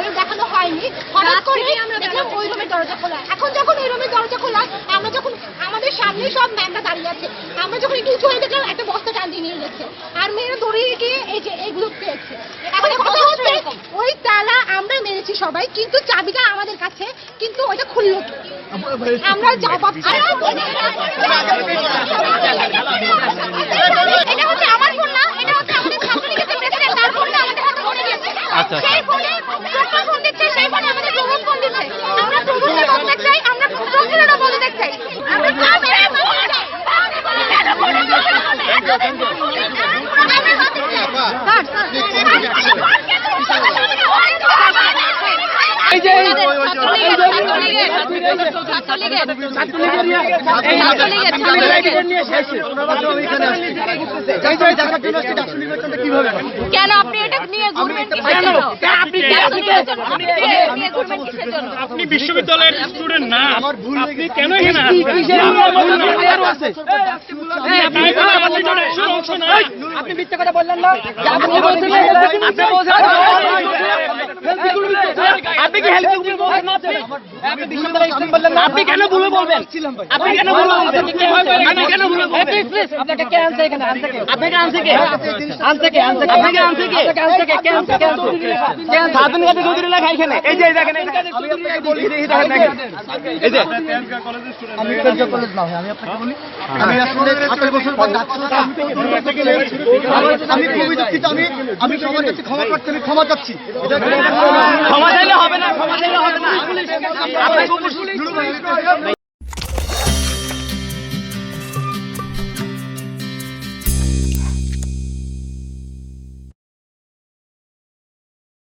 Ballot দেখানো হয়নি হঠাৎ করে দেখলাম ওই রুমের দরজা খোলা এখন যখন ওই রুমের দরজা খোলা আমরা যখন আমাদের সামনে সব ম্যামরা দাঁড়িয়ে আছে আমরা যখন একটু উঁচু হয়ে দেখলাম একটা বস্তা টান নিয়ে গেছে আর মেয়েরা দৌড়িয়ে গিয়ে এই যে এগুলো পেয়েছে এখন কথা হচ্ছে ওই তালা আমরা মেরেছি সবাই কিন্তু চাবিটা আমাদের কাছে কিন্তু ওইটা খুললো? আমরা জবাব চাই। এটা হচ্ছে আমার ফোন না এটা হচ্ছে আমাদের ছাত্রলীগের যে প্রেসিডেন্ট তার ফোন না আমাদের হাতে ফোনে দিয়েছে প্রথম ফোন দিচ্ছে সেই ফোনে আমাদের প্রভুর ফোন দিচ্ছে আমরা প্রভুকে বলতে চাই আমরা প্রভুরা বলতে চাই। আমরা কামে এই যে এই কেন আপনি এটা নিয়ে ঘুরবেন আপনি বিশ্ববিদ্যালয়ের স্টুডেন্ট না। আপনি কেন এখানে আপনি মিথ্যা কথা বললেন না। আপনি কি হেল্পিং আপনি কেন ভুলে বলবেন আপনি কেন ভুলে বলবেন আপনি কেন ভুলে বলবেন আপনাকে কে আনছে এখানে আনছে কে আপনাকে আনছে কে আনছে কে আনছে আপনাকে আনছে কে আনছে কে কে আনছে কে আনছে কে আনছে আপনি চৌধুরী লেখা এখানে এই যে দেখেন আমি আপনাকে বলি এই দেখেন দেখেন এই যে আমি পেজা কলেজ না আমি আপনাকে বলি আমি আসলে আঠারো বছর পর আমি খুবই দুঃখিত আমি আমি সবার কাছে ক্ষমা প্রার্থী আমি ক্ষমা চাচ্ছি ক্ষমা